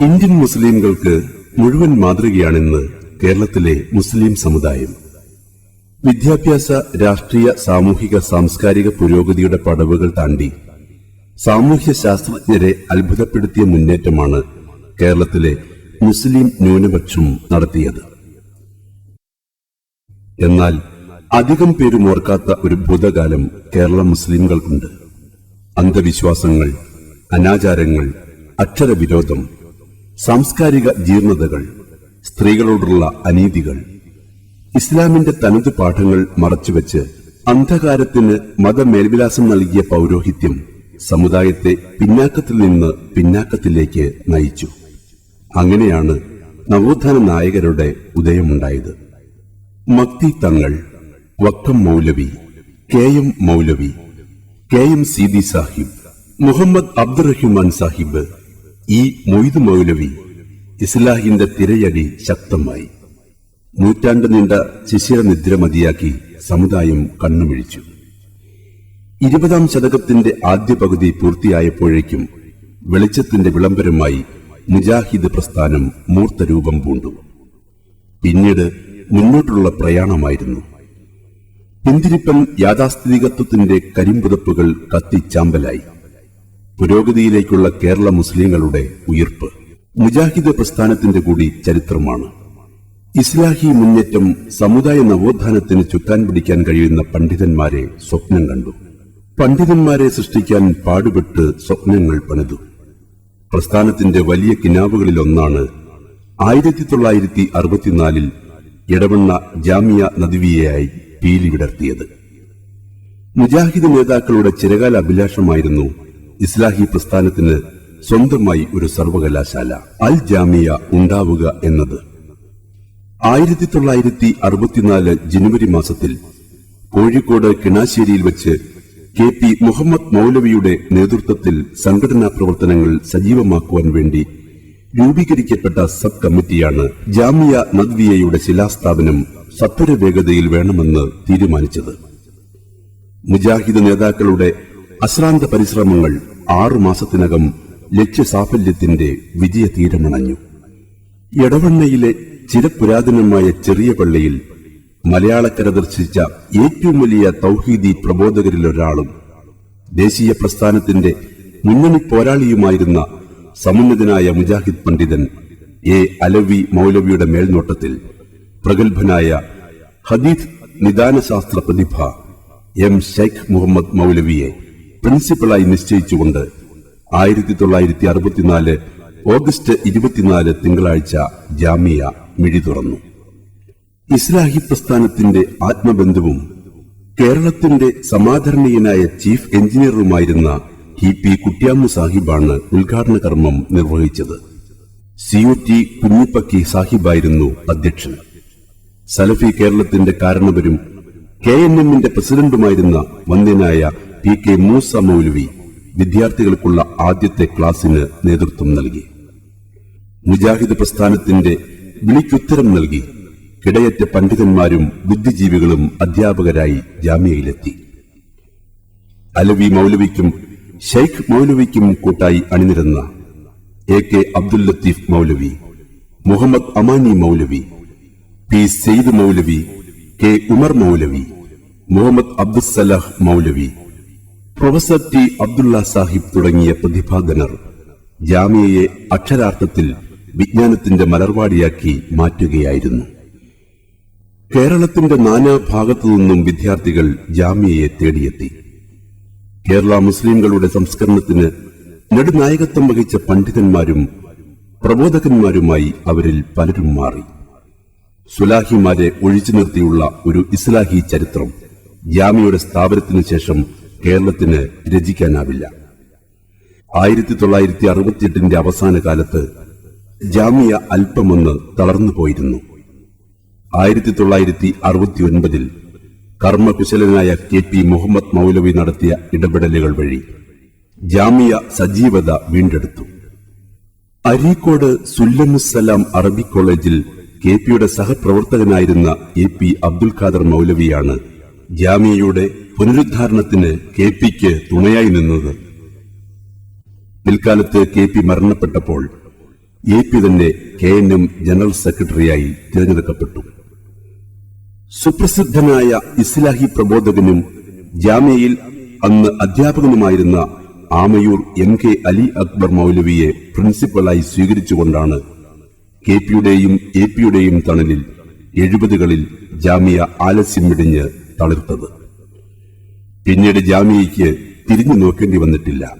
Indian മുസ്ലിംകൾക്ക് മുഴുവൻ മാതൃകയാണെന്ന് കേരളത്തിലെ മുസ്ലിം സമുദായം. വിദ്യാഭ്യാസ രാഷ്ട്രീയ സാമൂഹിക സാംസ്കാരിക പുരോഗതിയുടെ പടവുകൾ താണ്ടി സാമൂഹ്യ ശാസ്ത്രജ്ഞരെ അത്ഭുതപ്പെടുത്തിയ മുന്നേറ്റമാണ് കേരളത്തിലെ മുസ്ലിം ന്യൂനപക്ഷം നടത്തിയത്. എന്നാൽ അധികം പേരും ഓർക്കാത്ത ഒരു ഭൂതകാലം കേരള മുസ്ലിംകൾക്കുണ്ട്. അന്ധവിശ്വാസങ്ങൾ അനാചാരങ്ങൾ അക്ഷരവിരോധം സാംസ്കാരിക ജീർണതകൾ സ്ത്രീകളോടുള്ള അനീതികൾ ഇസ്ലാമിന്റെ തനത് പാഠങ്ങൾ മറച്ചുവെച്ച് അന്ധകാരത്തിന് മതമേൽവിലാസം നൽകിയ പൗരോഹിത്യം സമുദായത്തെ പിന്നാക്കത്തിൽ നിന്ന് പിന്നാക്കത്തിലേക്ക് നയിച്ചു. അങ്ങനെയാണ് നവോത്ഥാന നായകരുടെ ഉദയമുണ്ടായത്. Makti Thangal Vakkom Moulavi K M Moulavi K M Seethi Sahib Muhammad Abdurahiman Sahib E Moidu Moulavi ഇസ്ലാഹിന്റെ തിരയടി ശക്തമായി. നൂറ്റാണ്ട് നീണ്ട ശിശിരനിദ്ര മതിയാക്കി സമുദായം കണ്ണുമിഴിച്ചു. ഇരുപതാം ശതകത്തിന്റെ ആദ്യ പകുതി പൂർത്തിയായപ്പോഴേക്കും വെളിച്ചത്തിന്റെ വിളംബരമായി മുജാഹിദ് പ്രസ്ഥാനം മൂർത്തരൂപം പൂണ്ടു. പിന്നീട് മുന്നോട്ടുള്ള പ്രയാണമായിരുന്നു. പിന്തിരിപ്പൻ യാഥാസ്ഥിതികത്വത്തിന്റെ കരിമ്പുതപ്പുകൾ കത്തിച്ചാമ്പലായി. പുരോഗതിയിലേക്കുള്ള കേരള മുസ്ലിങ്ങളുടെ ഉയർപ്പ് മുജാഹിദ് പ്രസ്ഥാനത്തിന്റെ കൂടി ചരിത്രമാണ്. ഇസ്ലാഹി മുന്നേറ്റം സമുദായ നവോത്ഥാനത്തിന് ചുക്കാൻ പിടിക്കാൻ കഴിയുന്ന പണ്ഡിതന്മാരെ സ്വപ്നം കണ്ടു. പണ്ഡിതന്മാരെ സൃഷ്ടിക്കാൻ പാടുപെട്ട് സ്വപ്നങ്ങൾ പണിതു. പ്രസ്ഥാനത്തിന്റെ വലിയ കിനാവുകളിലൊന്നാണ് ആയിരത്തി തൊള്ളായിരത്തി അറുപത്തിനാലിൽ ഇടവണ്ണ ജാമിയ നദിവിയായി പീലി വിടർത്തിയത്. മുജാഹിദ് നേതാക്കളുടെ ചിരകാല അഭിലാഷമായിരുന്നു ഇസ്ലാഹി പ്രസ്ഥാനത്തിന് സ്വന്തമായി ഒരു സർവകലാശാല അൽ ജാമിയ ഉണ്ടാവുക എന്നത്. ആയിരത്തി തൊള്ളായിരത്തി അറുപത്തിനാല് ജനുവരി മാസത്തിൽ കോഴിക്കോട് കിണാശ്ശേരിയിൽ വെച്ച് കെ പി മുഹമ്മദ് മൗലവിയുടെ നേതൃത്വത്തിൽ സംഘടനാ പ്രവർത്തനങ്ങൾ സജീവമാക്കുവാൻ വേണ്ടി രൂപീകരിക്കപ്പെട്ട സബ് കമ്മിറ്റിയാണ് ജാമിയ നദ്വിയയുടെ ശിലാസ്ഥാപനം സത്വര വേഗതയിൽ വേണമെന്ന് തീരുമാനിച്ചത്. മുജാഹിദ് നേതാക്കളുടെ അശ്രാന്ത പരിശ്രമങ്ങൾ ആറു മാസത്തിനകം ലക്ഷ്യസാഫല്യത്തിന്റെ വിജയതീരമണഞ്ഞു. എടവണ്ണയിലെ ചിരപുരാതനമായ ചെറിയ പള്ളിയിൽ മലയാളക്കര ദർശിച്ച ഏറ്റവും വലിയ തൗഹീദി പ്രബോധകരിലൊരാളും ദേശീയ പ്രസ്ഥാനത്തിന്റെ മുന്നണി പോരാളിയുമായിരുന്ന സമുന്നതനായ മുജാഹിദ് പണ്ഡിതൻ എ. അലവി മൗലവിയുടെ മേൽനോട്ടത്തിൽ പ്രഗത്ഭനായ ഹദീദ് നിദാനശാസ്ത്ര പ്രതിഭ എം. ഷെയ്ഖ് മുഹമ്മദ് മൗലവിയെ പ്രിൻസിപ്പളായി നിശ്ചയിച്ചുകൊണ്ട് ആയിരത്തി തൊള്ളായിരത്തി അറുപത്തിനാല് ഓഗസ്റ്റ് ഇരുപത്തിനാല് തിങ്കളാഴ്ച ജാമിയ മിഴി തുറന്നു. ഇസ്ലാഹി പ്രസ്ഥാനത്തിന്റെ ആത്മബന്ധുവും കേരളത്തിന്റെ സമാദരണീയനായ ചീഫ് എഞ്ചിനീയറുമായിരുന്ന ഹി പി കുട്യാമു സാഹിബാണ് ഉദ്ഘാടന കർമ്മം നിർവഹിച്ചത്. സി ഒ ടി കുഞ്ഞിപ്പക്കി സാഹിബായിരുന്നു അധ്യക്ഷൻ. സലഫി കേരളത്തിന്റെ കാരണവരും കെ എൻ എമ്മിന്റെ പ്രസിഡന്റുമായിരുന്ന വന്ധ്യനായ പി കെ മൂസ മൗലവി വിദ്യാർത്ഥികൾക്കുള്ള ആദ്യത്തെ ക്ലാസിന് നേതൃത്വം നൽകി. മുജാഹിദ് പ്രസ്ഥാനത്തിന്റെ വിളിക്കുത്തരം നൽകി കിടയറ്റ പണ്ഡിതന്മാരും ബുദ്ധിജീവികളും അധ്യാപകരായി ജാമ്യയിലെത്തി. അലവി മൗലവിക്കും ഷെയ്ഖ് മൗലവിക്കും കൂട്ടായി അണിനിരന്ന A K Abdul Latheef Maulavi Muhammad Amani Maulavi P Sayed Maulavi K Umar Maulavi Muhammad Abdussalah Maulavi professor T Abdulla Sahib തുടങ്ങിയ പ്രതിഭാധനർ ജാമ്യയെ അക്ഷരാർത്ഥത്തിൽ വിജ്ഞാനത്തിന്റെ മലർവാടിയാക്കി മാറ്റുകയായിരുന്നു. കേരളത്തിന്റെ നാനാഭാഗത്തു നിന്നും വിദ്യാർത്ഥികൾ ജാമ്യയെ തേടിയെത്തി. കേരള മുസ്ലിംകളുടെ സംസ്കരണത്തിന് നെടുനായകത്വം വഹിച്ച പണ്ഡിതന്മാരും പ്രബോധകന്മാരുമായി അവരിൽ പലരും മാറി. സുലാഹിമാരെ ഒഴിച്ചു നിർത്തിയുള്ള ഒരു ഇസ്ലാഹി ചരിത്രം ജാമ്യയുടെ സ്ഥാപനത്തിനു ശേഷം കേരളത്തിന് രചിക്കാനാവില്ല. ആയിരത്തി തൊള്ളായിരത്തി അറുപത്തിയെട്ടിന്റെ അവസാന കാലത്ത് ജാമിയ അല്പമൊന്ന് തളർന്നു പോയിരുന്നു. ആയിരത്തി തൊള്ളായിരത്തി അറുപത്തിയൊൻപതിൽ കർമ്മകുശലനായ കെ പി മുഹമ്മദ് മൗലവി നടത്തിയ ഇടപെടലുകൾ വഴി ജാമിയ സജീവത വീണ്ടെടുത്തു. അരീക്കോട് സുല്ലമുസലാം അറബി കോളേജിൽ കെ പിയുടെ സഹപ്രവർത്തകനായിരുന്ന എ പി അബ്ദുൽ ഖാദർ മൗലവിയാണ് ജാമിയയുടെ പുനരുദ്ധാരണത്തിന് കെ പിക്ക് തുണയായി നിന്നത്. പിൽക്കാലത്ത് കെ പി മരണപ്പെട്ടപ്പോൾ എ പി തന്നെ കെ എൻ എം ജനറൽ സെക്രട്ടറിയായി തിരഞ്ഞെടുക്കപ്പെട്ടു. സുപ്രസിദ്ധനായ ഇസ്ലാഹി പ്രബോധകനും ജാമ്യയിൽ അന്ന് അധ്യാപകനുമായിരുന്ന ആമയൂർ എം കെ അലി അക്ബർ മൗലവിയെ പ്രിൻസിപ്പലായി സ്വീകരിച്ചുകൊണ്ടാണ് കെ പിയുടെയും എ പിയുടെയും തണലിൽ എഴുപതുകളിൽ ജാമ്യ ആലസ്യം വെടിഞ്ഞ് തളിർത്തത്. പിന്നീട് ജാമ്യയ്ക്ക് തിരിഞ്ഞു നോക്കേണ്ടി വന്നിട്ടില്ല.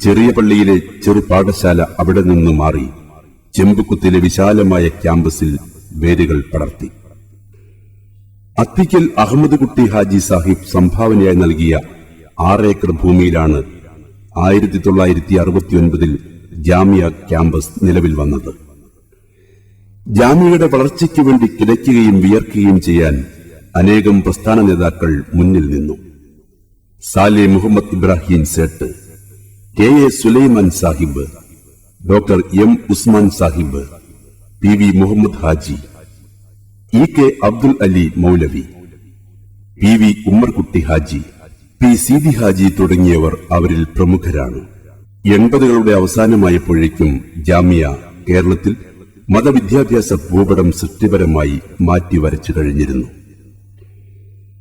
ചെറിയ പള്ളിയിലെ ചെറു പാഠശാല അവിടെ നിന്ന് മാറി ചെമ്പുക്കുത്തിലെ വിശാലമായ ക്യാമ്പസിൽ വേരുകൾ പടർത്തി. അത്തിക്കൽ അഹമ്മദ് കുട്ടി ഹാജി സാഹിബ് സംഭാവനയായി നൽകിയ ആറേക്കർ ഭൂമിയിലാണ് ആയിരത്തി തൊള്ളായിരത്തി അറുപത്തിയൊൻപതിൽ ജാമ്യ ക്യാമ്പസ് നിലവിൽ വന്നത്. ജാമ്യയുടെ വളർച്ചയ്ക്ക് വേണ്ടി കിടക്കുകയും വിയർക്കുകയും ചെയ്യാൻ അനേകം പ്രസ്ഥാന നേതാക്കൾ മുന്നിൽ നിന്നു. Sali Muhammad Ibrahim Sait K A Sulaiman Sahib doctor M Usman Sahib P V Muhammad Haji E K Abdul Ali Maulavi P V Ummerkutty Haji P Seethi Haji തുടങ്ങിയവർ അവരിൽ പ്രമുഖരാണ്. എൺപതുകളുടെ അവസാനമായപ്പോഴേക്കും ജാമ്യ കേരളത്തിൽ മതവിദ്യാഭ്യാസ ഭൂപടം സൃഷ്ടിപരമായി മാറ്റിവരച്ചു കഴിഞ്ഞിരുന്നു.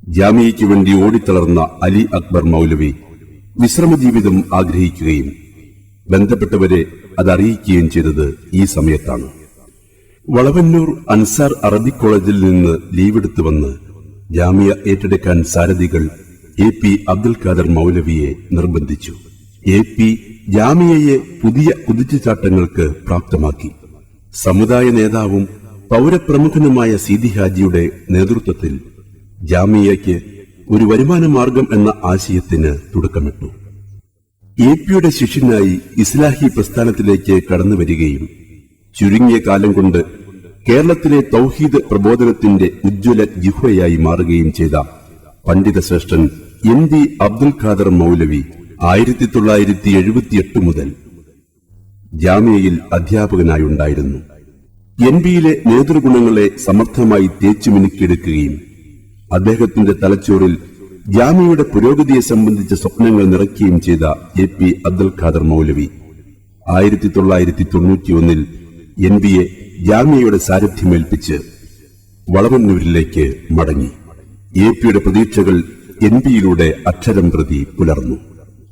ജാമ്യയ്ക്ക് വേണ്ടി ഓടിത്തളർന്ന അലി അക്ബർ മൗലവി വിശ്രമജീവിതം ആഗ്രഹിക്കുകയും ബന്ധപ്പെട്ടവരെ അതറിയിക്കുകയും ചെയ്തത് ഈ സമയത്താണ്. വളവന്നൂർ അൻസാർ അറബി കോളേജിൽ നിന്ന് ലീവെടുത്തു വന്ന് ജാമ്യ ഏറ്റെടുക്കാൻ സാരഥികൾ എ പി അബ്ദുൽ ഖാദർ മൗലവിയെ നിർബന്ധിച്ചു. എ പി ജാമിയയെ പുതിയ കുതിച്ചുചാട്ടങ്ങൾക്ക് പ്രാപ്തമാക്കി. സമുദായ നേതാവും പൗരപ്രമുഖനുമായ സീതി ഹാജിയുടെ നേതൃത്വത്തിൽ ജാമിയയ്ക്ക് ഒരു വരുമാന മാർഗം എന്ന ആശയത്തിന് തുടക്കമിട്ടു. എ പിയുടെ ശിഷ്യനായി ഇസ്ലാഹി പ്രസ്ഥാനത്തിലേക്ക് കടന്നു വരികയും ചുരുങ്ങിയ കാലം കൊണ്ട് കേരളത്തിലെ തൗഹീദ് പ്രബോധനത്തിന്റെ ഉജ്ജ്വല ജിഹ്വയായി മാറുകയും ചെയ്ത പണ്ഡിത ശ്രേഷ്ഠൻ എം ഡി അബ്ദുൽ ഖാദർ മൗലവി ആയിരത്തി തൊള്ളായിരത്തി എഴുപത്തിയെട്ട് മുതൽ ജാമ്യയിൽ അധ്യാപകനായുണ്ടായിരുന്നു. എൻ ബിയിലെ നേതൃഗുണങ്ങളെ സമർത്ഥമായി തേച്ചുമിനുക്കിയെടുക്കുകയും അദ്ദേഹത്തിന്റെ തലച്ചോറിൽ ജാമ്യയുടെ പുരോഗതിയെ സംബന്ധിച്ച സ്വപ്നങ്ങൾ നിറയ്ക്കുകയും ചെയ്ത എ പി അബ്ദുൽ ഖാദർ മൗലവി. ആയിരത്തി തൊള്ളായിരത്തി തൊണ്ണൂറ്റിയൊന്നിൽ എൻ ബി എ ജാമ്യയുടെ സാരഥ്യമേൽപ്പിച്ച് വളവന്നൂരിലേക്ക് മടങ്ങി. എ പിയുടെ പ്രതീക്ഷകൾ എൻ ബിയിലൂടെ അക്ഷരം പ്രതി പുലർന്നു.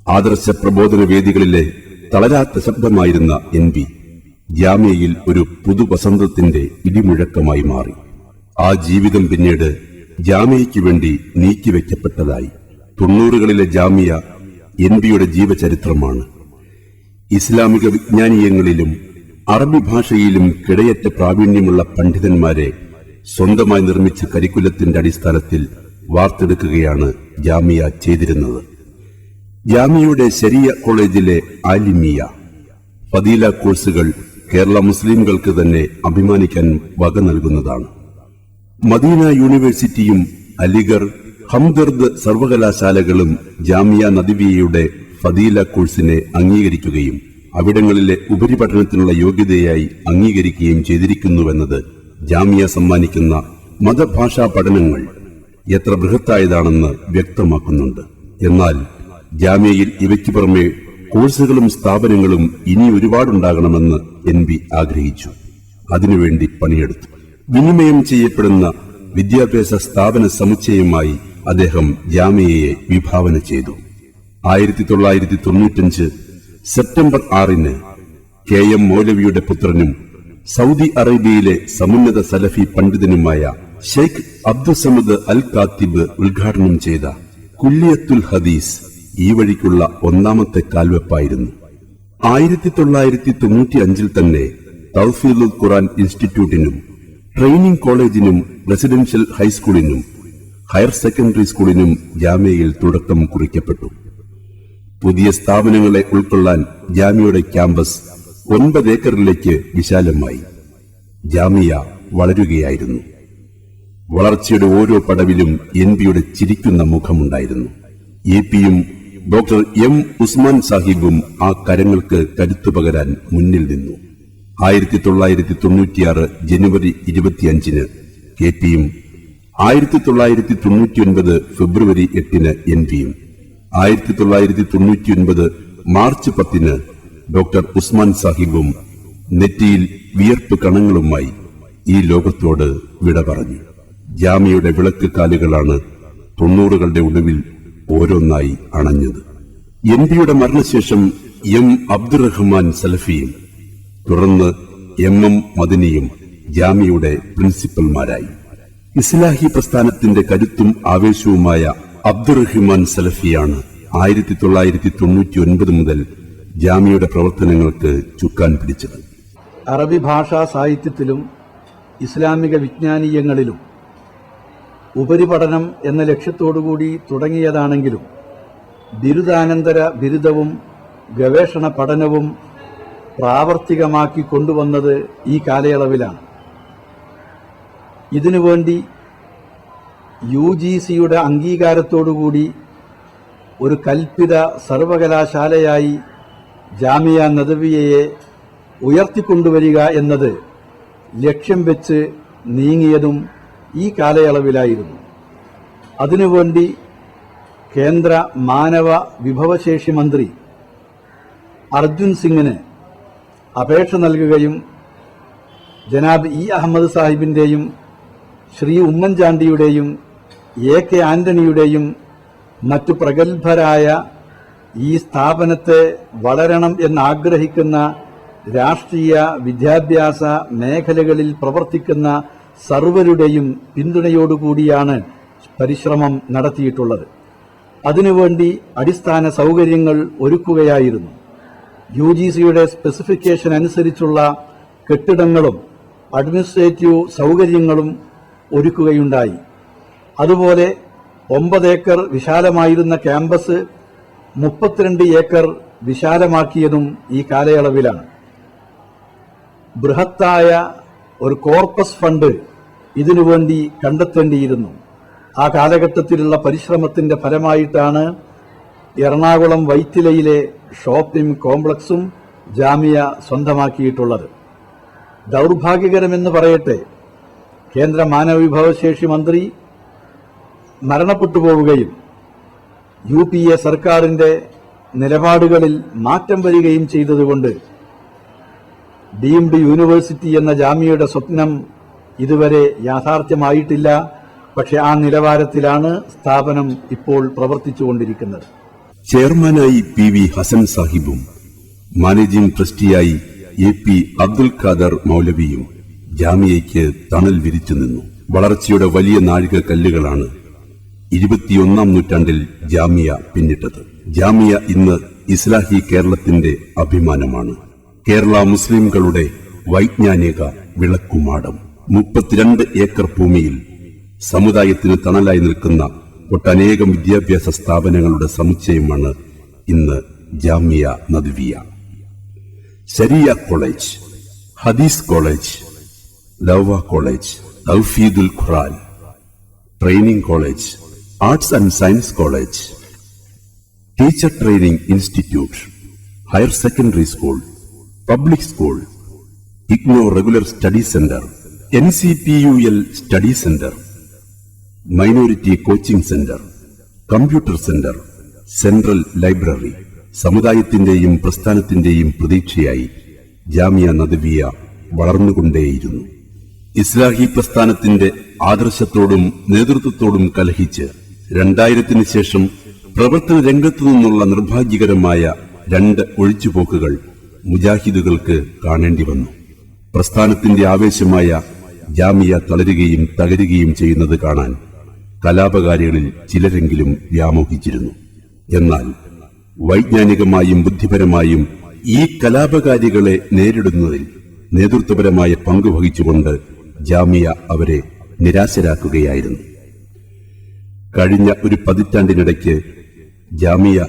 ആദർശ പ്രബോധന വേദികളിലെ തളരാത്ത ശബ്ദമായിരുന്ന എൻ ബി ജാമ്യയിൽ ഒരു പുതുവസന്തത്തിന്റെ ഇടിമുഴക്കമായി മാറി. ആ ജീവിതം പിന്നീട് ജാമ്യയ്ക്ക് വേണ്ടി നീക്കിവെക്കപ്പെട്ടതായി തൊണ്ണൂറുകളിലെ ജാമ്യ എൻ ബിയുടെ ജീവചരിത്രമാണ്. ഇസ്ലാമിക വിജ്ഞാനീയങ്ങളിലും അറബി ഭാഷയിലും കിടയറ്റ പ്രാവീണ്യമുള്ള പണ്ഡിതന്മാരെ സ്വന്തമായി നിർമ്മിച്ച കരിക്കുലത്തിന്റെ അടിസ്ഥാനത്തിൽ വാർത്തെടുക്കുകയാണ് ജാമിയ ചെയ്തിരുന്നത്. ജാമിയയുടെ ശരിയ കോളേജിലെ ആലിമിയ ഫദീല കോഴ്സുകൾ കേരള മുസ്ലിംകൾക്ക് തന്നെ അഭിമാനിക്കാൻ വക നൽകുന്നതാണ്. മദീന യൂണിവേഴ്സിറ്റിയും അലിഗർ ഹംദർദ് സർവകലാശാലകളും ജാമിയ നദിവിയയുടെ ഫദീല കോഴ്സിനെ അംഗീകരിക്കുകയും അവിടങ്ങളിലെ ഉപരിപഠനത്തിനുള്ള യോഗ്യതയായി അംഗീകരിക്കുകയും ചെയ്തിരിക്കുന്നുവെന്നത് ജാമിയ സമ്മാനിക്കുന്ന മതഭാഷാ പഠനങ്ങൾ എത്ര ബൃഹത്തായതാണെന്ന് വ്യക്തമാക്കുന്നുണ്ട്. എന്നാൽ ജാമ്യയിൽ ഇവയ്ക്ക് പുറമെ കോഴ്സുകളും സ്ഥാപനങ്ങളും ഇനി ഒരുപാടുണ്ടാകണമെന്ന് എൻ ബി ആഗ്രഹിച്ചു. അതിനുവേണ്ടി പണിയെടുത്തു. വിനിമയം ചെയ്യപ്പെടുന്ന വിദ്യാഭ്യാസ സ്ഥാപന സമുച്ചയമായി അദ്ദേഹം ജാമ്യയെ വിഭാവന ചെയ്തു. ആയിരത്തി തൊള്ളായിരത്തി തൊണ്ണൂറ്റഞ്ച് സെപ്റ്റംബർ ആറിന് കെ എം മൗലവിയുടെ പുത്രനും സൗദി അറേബ്യയിലെ സമുന്നത സലഫി പണ്ഡിതനുമായ ഷെയ്ഖ് അബ്ദുസമദ് അൽ കാത്തിബ് ഉദ്ഘാടനം ചെയ്ത കുല്യത്തുൽ ഹദീസ് ഈ വഴിക്കുള്ള ഒന്നാമത്തെ കാൽവെപ്പായിരുന്നു. ആയിരത്തി തൊള്ളായിരത്തി തൊണ്ണൂറ്റി അഞ്ചിൽ തന്നെ തൗഫീലുൽ ഖുറാൻ ഇൻസ്റ്റിറ്റ്യൂട്ടിനും ട്രെയിനിംഗ് കോളേജിനും റെസിഡൻഷ്യൽ ഹൈസ്കൂളിനും ഹയർ സെക്കൻഡറി സ്കൂളിനും ജാമ്യയിൽ തുടക്കം കുറിക്കപ്പെട്ടു. പുതിയ സ്ഥാപനങ്ങളെ ഉൾക്കൊള്ളാൻ ജാമ്യയുടെ ക്യാമ്പസ് ഒൻപത് ഏക്കറിലേക്ക് വിശാലമായി. ജാമിയ വളരുകയായിരുന്നു. വളർച്ചയുടെ ഓരോ പടവിലും എൻ പിയുടെ ചിരിക്കുന്ന മുഖമുണ്ടായിരുന്നു. എ പിയും ഡോക്ടർ എം ഉസ്മാൻ സാഹിബും ആ കരങ്ങൾക്ക് കരുത്തു പകരാൻ മുന്നിൽ നിന്നു. ആയിരത്തി തൊള്ളായിരത്തി തൊണ്ണൂറ്റിയാറ് ജനുവരി ഇരുപത്തിയഞ്ചിന് കെ പിയും ആയിരത്തി തൊള്ളായിരത്തി തൊണ്ണൂറ്റിയൊൻപത് ഫെബ്രുവരി എട്ടിന് എൻ പിയും ആയിരത്തി തൊള്ളായിരത്തി തൊണ്ണൂറ്റിയൊൻപത് മാർച്ച് പത്തിന് ഡോക്ടർ ഉസ്മാൻ സാഹിബും നെറ്റിയിൽ വിയർപ്പ് കണങ്ങളുമായി ഈ ലോകത്തോട് വിട പറഞ്ഞു. ജാമ്യയുടെ വിളക്ക് കാലുകളാണ് തൊണ്ണൂറുകളുടെ ഒടുവിൽ ഓരോന്നായി അണഞ്ഞത്. എം പിയുടെ മരണശേഷം എം അബ്ദുറഹ്മാൻ സലഫിയും തുടർന്ന് എം എം മദിനിയും ജാമിയുടെ പ്രിൻസിപ്പൽമാരായി. ഇസ്ലാഹി പ്രസ്ഥാനത്തിന്റെ കരുത്തും ആവേശവുമായ അബ്ദുറഹിമാൻ സലഫിയാണ് ആയിരത്തി തൊള്ളായിരത്തി തൊണ്ണൂറ്റി ഒൻപത് മുതൽ ജാമിയുടെ പ്രവർത്തനങ്ങൾക്ക് ചുക്കാൻ പിടിച്ചത്. അറബി ഭാഷാ സാഹിത്യത്തിലും ഇസ്ലാമിക വിജ്ഞാനീയങ്ങളിലും ഉപരിപഠനം എന്ന ലക്ഷ്യത്തോടുകൂടി തുടങ്ങിയതാണെങ്കിലും ബിരുദാനന്തര ബിരുദവും ഗവേഷണ പഠനവും പ്രാവർത്തികമാക്കി കൊണ്ടുവന്നത് ഈ കാലയളവിലാണ്. ഇതിനു വേണ്ടി യു ജി സിയുടെ അംഗീകാരത്തോടുകൂടി ഒരു കൽപ്പിത സർവകലാശാലയായി ജാമിയ നദവിയയെ ഉയർത്തിക്കൊണ്ടുവരിക എന്നത് ലക്ഷ്യം വെച്ച് നീങ്ങിയതും ഈ കാലയളവിലായിരുന്നു. അതിനുവേണ്ടി കേന്ദ്ര മാനവ വിഭവശേഷി മന്ത്രി അർജുൻ സിംഗിന് അപേക്ഷ നൽകുകയും ജനാബ് ഇ അഹമ്മദ് സാഹിബിന്റെയും ശ്രീ ഉമ്മൻചാണ്ടിയുടെയും എ കെ ആന്റണിയുടെയും മറ്റു പ്രഗത്ഭരായ ഈ സ്ഥാപനത്തെ വളരണം എന്നാഗ്രഹിക്കുന്ന രാഷ്ട്രീയ വിദ്യാഭ്യാസ മേഖലകളിൽ പ്രവർത്തിക്കുന്ന സർവരുടെയും പിന്തുണയോടുകൂടിയാണ് പരിശ്രമം നടത്തിയിട്ടുള്ളത്. അതിനുവേണ്ടി അടിസ്ഥാന സൗകര്യങ്ങൾ ഒരുക്കുകയായിരുന്നു. യു ജി സിയുടെ സ്പെസിഫിക്കേഷൻ അനുസരിച്ചുള്ള കെട്ടിടങ്ങളും അഡ്മിനിസ്ട്രേറ്റീവ് സൗകര്യങ്ങളും ഒരുക്കുകയുണ്ടായി. അതുപോലെ ഒമ്പത് ഏക്കർ വിശാലമായിരുന്ന ക്യാമ്പസ് മുപ്പത്തിരണ്ട് ഏക്കർ വിശാലമാക്കിയതും ഈ കാലയളവിലാണ്. ബൃഹത്തായ ഒരു കോർപ്പസ് ഫണ്ട് ഇതിനുവേണ്ടി കണ്ടെത്തേണ്ടിയിരുന്നു. ആ കാലഘട്ടത്തിലുള്ള പരിശ്രമത്തിന്റെ ഫലമായിട്ടാണ് എറണാകുളം വൈറ്റിലയിലെ ഷോപ്പിംഗ് കോംപ്ലക്സും ജാമിയ സ്വന്തമാക്കിയിട്ടുള്ളത്. ദൗർഭാഗ്യകരമെന്ന് പറയട്ടെ കേന്ദ്ര മാനവവിഭവശേഷി മന്ത്രി മരണപ്പെട്ടു പോവുകയും യു പി എ സർക്കാരിന്റെ നിലപാടുകളിൽ മാറ്റം വരികയും ചെയ്തതുകൊണ്ട് ഡീംഡ് യൂണിവേഴ്സിറ്റി എന്ന ജാമ്യയുടെ സ്വപ്നം ഇതുവരെ യാഥാർത്ഥ്യമായിട്ടില്ല. പക്ഷേ ആ നിലവാരത്തിലാണ് സ്ഥാപനം ഇപ്പോൾ പ്രവർത്തിച്ചുകൊണ്ടിരിക്കുന്നത്. ചെയർമാനായി പി വി ഹസൻ സാഹിബും മാനേജിംഗ് ട്രസ്റ്റിയായി എ പി അബ്ദുൽ ഖാദർ മൗലവിയും ജാമിയയ്ക്ക് തണൽ വിരിച്ചു നിന്നു. വളർച്ചയുടെ വലിയ നാഴിക കല്ലുകളാണ് ഇരുപത്തിയൊന്നാം നൂറ്റാണ്ടിൽ ജാമിയ പിന്നിട്ടത്. ജാമിയ ഇന്ന് ഇസ്ലാഹി കേരളത്തിന്റെ അഭിമാനമാണ്. കേരള മുസ്ലിംകളുടെ വൈജ്ഞാനിക വിളക്കുമാടം. മുപ്പത്തിരണ്ട് ഏക്കർ ഭൂമിയിൽ സമുദായത്തിന് തണലായി നിൽക്കുന്ന ഒട്ടനേകം വിദ്യാഭ്യാസ സ്ഥാപനങ്ങളുടെ സമുച്ചയമാണ് ഇന്ന് ജാമിയ നദ്വിയ. ശരിയ കോളേജ് ഹദീസ് കോളേജ് ലവ കോളേജ് തൗഫീദുൽ ഖുറാൻ training college arts and science college teacher training institute higher secondary school public school IGNOU regular study centre N C P U L study centre minority coaching centre computer centre central library സമുദായത്തിന്റെയും പ്രസ്ഥാനത്തിന്റെയും പ്രതീക്ഷയായി ജാമിയ നദവിയ വളർന്നുകൊണ്ടേയിരുന്നു. ഇസ്ലാഹി പ്രസ്ഥാനത്തിന്റെ ആദർശത്തോടും നേതൃത്വത്തോടും കലഹിച്ച് രണ്ടായിരത്തിന് ശേഷം പ്രവർത്തന രംഗത്തു നിന്നുള്ള നിർഭാഗ്യകരമായ രണ്ട് ഒഴിച്ചുപോക്കുകൾ മുജാഹിദുകൾക്ക് കാണേണ്ടി വന്നു. പ്രസ്ഥാനത്തിന്റെ ആവേശമായ ജാമിയ തളരുകയും തകരുകയും ചെയ്യുന്നത് കാണാൻ കലാപകാരികളിൽ ചിലരെങ്കിലും വ്യാമോഹിച്ചിരുന്നു. എന്നാൽ വൈജ്ഞാനികമായും ബുദ്ധിപരമായും ഈ കലാപകാരികളെ നേരിടുന്നതിൽ നേതൃത്വപരമായ പങ്ക് വഹിച്ചുകൊണ്ട് ജാമിയ അവരെ നിരാശരാക്കുകയായിരുന്നു. കഴിഞ്ഞ ഒരു പതിറ്റാണ്ടിനിടയ്ക്ക് ജാമിയ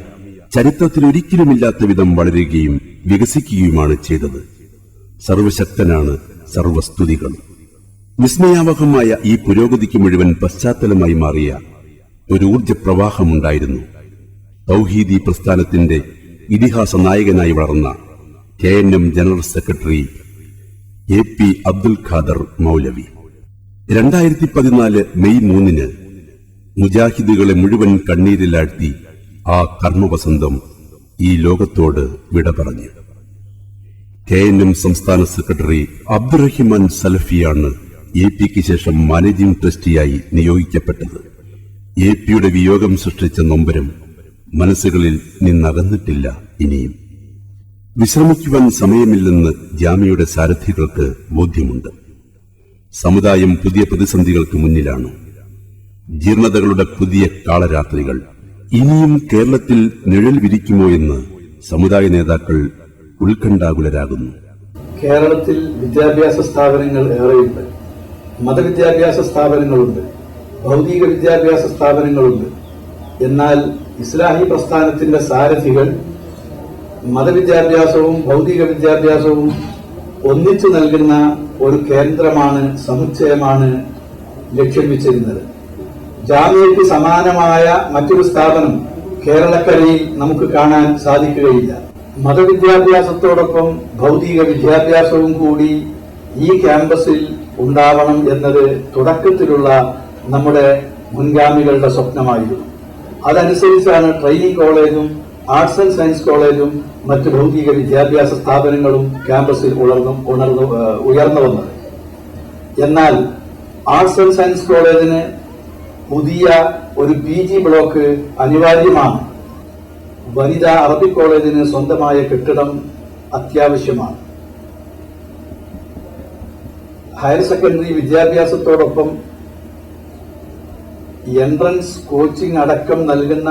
ചരിത്രത്തിൽ ഒരിക്കലുമില്ലാത്ത വിധം വളരുകയും വികസിക്കുകയുമാണ് ചെയ്തത്. സർവശക്തനാണ് സർവസ്തുതികൾ വിസ്മയാവഹമായ ഈ പുരോഗതിക്ക് മുഴുവൻ പശ്ചാത്തലമായി മാറിയ ഒരു ഊർജപ്രവാഹമുണ്ടായിരുന്നു തൗഹീദി പ്രസ്ഥാനത്തിന്റെ ഇതിഹാസ നായകനായി വളർന്ന K N M general secretary A P Abdul Khader Maulavi. രണ്ടായിരത്തി പതിനാല് മെയ് മൂന്നിന് മുജാഹിദുകളെ മുഴുവൻ കണ്ണീരിലാഴ്ത്തി ആ കർമ്മവസന്തം ഈ ലോകത്തോട് വിട പറഞ്ഞു. കെ എൻ എം സംസ്ഥാന സെക്രട്ടറി അബ്ദുറഹിമാൻ സലഫിയാണ് എ പിക്ക് ശേഷം മാനേജിംഗ് ട്രസ്റ്റിയായി നിയോഗിക്കപ്പെട്ടത്. എ പിയുടെ വിയോഗം സൃഷ്ടിച്ച നൊമ്പരം മനസ്സുകളിൽ നിന്നകന്നിട്ടില്ല ഇനിയും. വിശ്രമിക്കുവാൻ സമയമില്ലെന്ന് ജാമ്യയുടെ സാരഥികൾക്ക് ബോധ്യമുണ്ട്. സമുദായം പുതിയ പ്രതിസന്ധികൾക്ക് മുന്നിലാണ്. ജീർണതകളുടെ പുതിയ കാളരാത്രികൾ. ഇനിയും കേരളത്തിൽ നിഴൽ വിരിക്കുമോ എന്ന് സമുദായ നേതാക്കൾ ഉത്കണ്ഠാകുലരാകുന്നു. കേരളത്തിൽ വിദ്യാഭ്യാസ സ്ഥാപനങ്ങൾ ഏറെയുണ്ട്. മതവിദ്യാഭ്യാസ സ്ഥാപനങ്ങളുണ്ട് ഭൗതിക വിദ്യാഭ്യാസ സ്ഥാപനങ്ങളുണ്ട്. എന്നാൽ ഇസ്ലാഹി പ്രസ്ഥാനത്തിന്റെ സാരഥികൾ മതവിദ്യാഭ്യാസവും ഭൗതിക വിദ്യാഭ്യാസവും ഒന്നിച്ചു നൽകുന്ന ഒരു കേന്ദ്രമാണ് സമുച്ചയമാണ് ലക്ഷ്യം വെച്ചിരുന്നത്. ജാമ്യയ്ക്ക് സമാനമായ മറ്റൊരു സ്ഥാപനം കേരളക്കരയിൽ നമുക്ക് കാണാൻ സാധിക്കുകയില്ല. മതവിദ്യാഭ്യാസത്തോടൊപ്പം ഭൗതിക വിദ്യാഭ്യാസവും കൂടി ഈ ക്യാമ്പസിൽ ഉണ്ടാവണം എന്നത് തുടക്കത്തിലുള്ള നമ്മുടെ മുൻഗാമികളുടെ സ്വപ്നമായിരുന്നു. അതനുസരിച്ചാണ് ട്രെയിനിങ് കോളേജും ആർട്സ് ആൻഡ് സയൻസ് കോളേജും മറ്റ് ഭൗതിക വിദ്യാഭ്യാസ സ്ഥാപനങ്ങളും ക്യാമ്പസിൽ ഉണർന്നു ഉണർന്നു ഉയർന്നു വന്നത്. എന്നാൽ ആർട്സ് ആൻഡ് സയൻസ് കോളേജിന് പുതിയ ഒരു പി ജി ബ്ലോക്ക് അനിവാര്യമാണ്. വനിതാ അറബി കോളേജിന് സ്വന്തമായ കെട്ടിടം അത്യാവശ്യമാണ്. ഹയർ സെക്കൻഡറി വിദ്യാഭ്യാസത്തോടൊപ്പം എൻട്രൻസ് കോച്ചിംഗ് അടക്കം നൽകുന്ന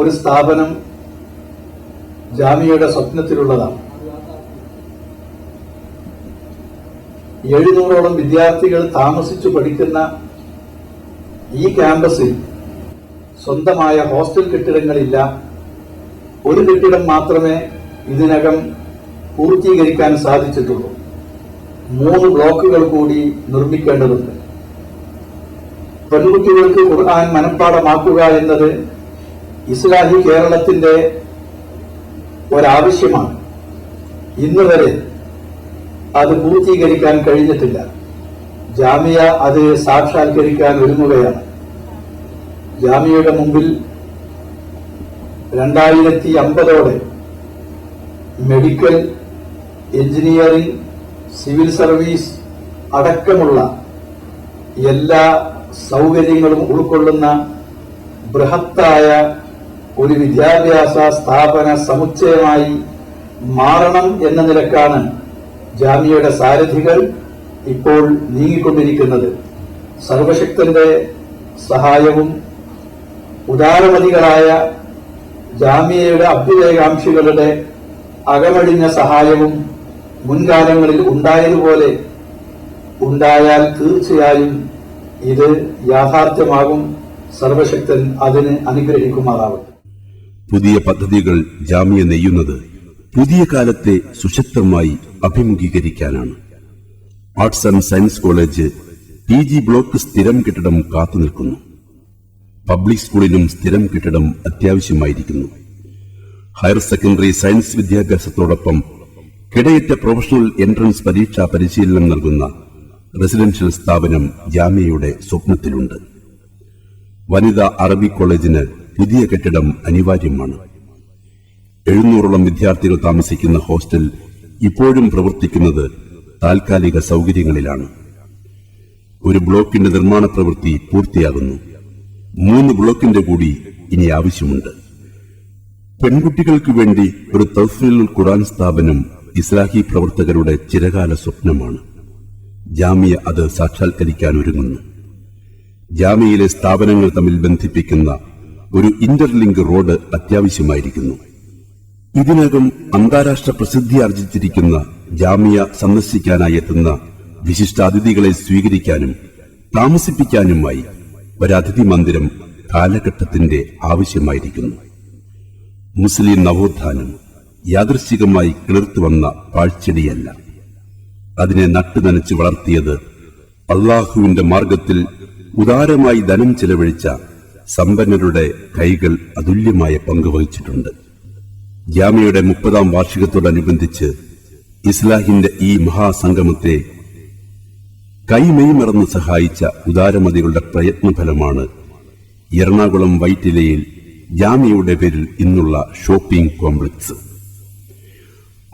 ഒരു സ്ഥാപനം ജാമ്യയുടെ സ്വപ്നത്തിലുള്ളതാണ്. എഴുന്നൂറോളം വിദ്യാർത്ഥികൾ താമസിച്ചു പഠിക്കുന്ന ഈ ക്യാമ്പസിൽ സ്വന്തമായ ഹോസ്റ്റൽ കെട്ടിടങ്ങളില്ല. ഒരു കെട്ടിടം മാത്രമേ ഇതിനകം പൂർത്തീകരിക്കാൻ സാധിച്ചിട്ടുള്ളൂ. മൂന്ന് ബ്ലോക്കുകൾ കൂടി നിർമ്മിക്കേണ്ടതുണ്ട്. പെൺകുട്ടികൾക്ക് ഖുർആൻ മനഃപ്പാടമാക്കുക എന്നത് ഇസ്ലാഹി കേരളത്തിന്റെ ഒരാവശ്യമാണ്. ഇന്ന് വരെ അത് പൂർത്തീകരിക്കാൻ കഴിഞ്ഞിട്ടില്ല. ജാമ്യ അത് സാക്ഷാത്കരിക്കാൻ ഒരുങ്ങുകയാണ്. ജാമ്യയുടെ മുമ്പിൽ രണ്ടായിരത്തി അമ്പതോടെ മെഡിക്കൽ എഞ്ചിനീയറിംഗ് സിവിൽ സർവീസ് അടക്കമുള്ള എല്ലാ സൗകര്യങ്ങളും ഉൾക്കൊള്ളുന്ന ബൃഹത്തായ ഒരു വിദ്യാഭ്യാസ സ്ഥാപന സമുച്ചയമായി മാറണം എന്ന നിലക്കാണ് ജാമ്യയുടെ സാരഥികൾ ഇപ്പോൾ നീങ്ങിക്കൊണ്ടിരിക്കുന്നത്. സർവശക്തന്റെ സഹായവും ഉദാരമതികളായ ജാമ്യയുടെ അഭ്യുദയകാംക്ഷികളുടെ അകമഴിഞ്ഞ സഹായവും മുൻകാലങ്ങളിൽ ഉണ്ടായതുപോലെ ഉണ്ടായാൽ തീർച്ചയായും ഇത് യാഥാർത്ഥ്യമാകും. സർവശക്തൻ അതിന് അനുഗ്രഹിക്കുമാറാവട്ടെ. പുതിയ പദ്ധതികൾ ജാമ്യ നെയ്യുന്നത് പുതിയ കാലത്തെ സുശക്തമായി അഭിമുഖീകരിക്കാനാണ്. Arts and science college P G block സ്ഥിരം കെട്ടിടം കാത്തുനിൽക്കുന്നു പബ്ലിക് സ്കൂളിനും സ്ഥിരം കെട്ടിടം അത്യാവശ്യമായിരിക്കുന്നു. ഹയർ സെക്കൻഡറി സയൻസ് വിദ്യാഭ്യാസത്തോടൊപ്പം കിടയറ്റ പ്രൊഫഷണൽ എൻട്രൻസ് പരീക്ഷാ പരിശീലനം നൽകുന്ന റെസിഡൻഷ്യൽ സ്ഥാപനം ജാമ്യയുടെ സ്വപ്നത്തിലുണ്ട്. വനിതാ അറബി കോളേജിന് പുതിയ കെട്ടിടം അനിവാര്യമാണ്. എഴുന്നൂറോളം വിദ്യാർത്ഥികൾ താമസിക്കുന്ന ഹോസ്റ്റൽ ഇപ്പോഴും പ്രവർത്തിക്കുന്നത് താൽക്കാലിക സൗകര്യങ്ങളിലാണ്. ഒരു ബ്ലോക്കിന്റെ നിർമ്മാണ പ്രവൃത്തി പൂർത്തിയാകുന്നു. മൂന്ന് ബ്ലോക്കിന്റെ കൂടി ഇനി ആവശ്യമുണ്ട്. പെൺകുട്ടികൾക്ക് വേണ്ടി ഒരു തൗഫീൽ ഖുറാൻ സ്ഥാപനം ഇസ്ലാഹി പ്രവർത്തകരുടെ ചിരകാല സ്വപ്നമാണ്. ജാമിയ അത് സാക്ഷാത്കരിക്കാൻ ഒരുങ്ങുന്നു ജാമിയയിലെ സ്ഥാപനങ്ങൾ തമ്മിൽ ബന്ധിപ്പിക്കുന്ന ഒരു ഇന്റർലിങ്ക് റോഡ് അത്യാവശ്യമായിരിക്കുന്നു. ഇതിനകം അന്താരാഷ്ട്ര പ്രസിദ്ധി ആർജിച്ചിരിക്കുന്ന ജാമിയ സന്ദർശിക്കാനായി എത്തുന്ന വിശിഷ്ടാതിഥികളെ സ്വീകരിക്കാനും താമസിപ്പിക്കാനുമായി ഒരതിഥി മന്ദിരം കാലഘട്ടത്തിന്റെ ആവശ്യമായിരിക്കുന്നു. മുസ്ലിം നവോത്ഥാനം യാദൃശ്ചികമായി കിളിർത്തു വന്ന പാഴ്ചെടിയല്ല. അതിനെ നട്ടുനനച്ച് വളർത്തിയത് അള്ളാഹുവിന്റെ മാർഗത്തിൽ ഉദാരമായി ധനം ചെലവഴിച്ച സമ്പന്നരുടെ കൈകൾ അതുല്യമായ പങ്കുവഹിച്ചിട്ടുണ്ട് ജാമ്യയുടെ മുപ്പതാം വാർഷികത്തോടനുബന്ധിച്ച് ഇസ്ലാഹിന്റെ ഈ മഹാസംഗമത്തെ കൈമെയ്മറന്ന് സഹായിച്ച ഉദാരമതികളുടെ പ്രയത്നഫലമാണ് എറണാകുളം വൈറ്റിലയിൽ ജാമ്യയുടെ പേരിൽ ഇന്നുള്ള ഷോപ്പിംഗ് കോംപ്ലക്സ്.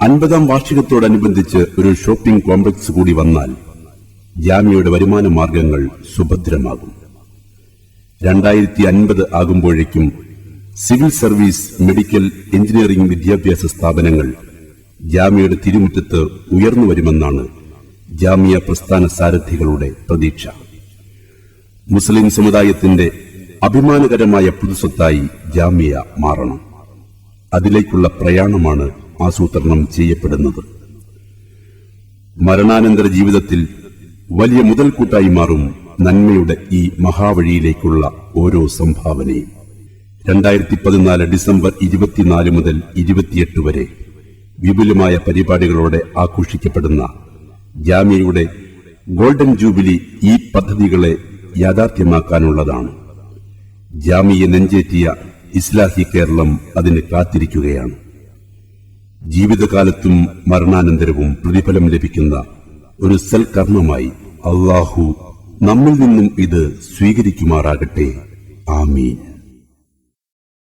അൻപതാം വാർഷികത്തോടനുബന്ധിച്ച് ഒരു ഷോപ്പിംഗ് കോംപ്ലക്സ് കൂടി വന്നാൽ ജാമ്യയുടെ വരുമാന മാർഗങ്ങൾ സുഭദ്രമാകും. രണ്ടായിരത്തി അൻപത് ആകുമ്പോഴേക്കും സിവിൽ സർവീസ് മെഡിക്കൽ എഞ്ചിനീയറിംഗ് വിദ്യാഭ്യാസ സ്ഥാപനങ്ങൾ ജാമ്യയുടെ തിരുമുറ്റത്ത് ഉയർന്നു വരുമെന്നാണ് ജാമ്യ പ്രസ്ഥാന സാരഥികളുടെ പ്രതീക്ഷ. മുസ്ലിം സമുദായത്തിന്റെ അഭിമാനകരമായ പുതുസ്വത്തായി ജാമ്യ മാറണം. അതിലേക്കുള്ള പ്രയാണമാണ് ആസൂത്രണം ചെയ്യപ്പെടുന്നത്. മരണാനന്തര ജീവിതത്തിൽ വലിയ മുതൽക്കൂട്ടായി മാറും നന്മയുടെ ഈ മഹാവഴിയിലേക്കുള്ള ഓരോ സംഭാവനയും. രണ്ടായിരത്തി പതിനാല് ഡിസംബർ ഇരുപത്തിനാല് മുതൽ ഇരുപത്തിയെട്ട് വരെ വിപുലമായ പരിപാടികളോടെ ആഘോഷിക്കപ്പെടുന്ന ജാമ്യയുടെ ഗോൾഡൻ ജൂബിലി ഈ പദ്ധതികളെ യാഥാർത്ഥ്യമാക്കാനുള്ളതാണ്. ജാമിയെ നെഞ്ചേറ്റിയ ഇസ്ലാഹി കേരളം അതിന് കാത്തിരിക്കുകയാണ്. ജീവിതകാലത്തും മരണാനന്തരവും പ്രതിഫലം ലഭിക്കുന്ന ഒരു സൽക്കർമ്മമായി അള്ളാഹു നമ്മിൽ നിന്നും ഇത് സ്വീകരിക്കുമാറാകട്ടെ. ആമീൻ.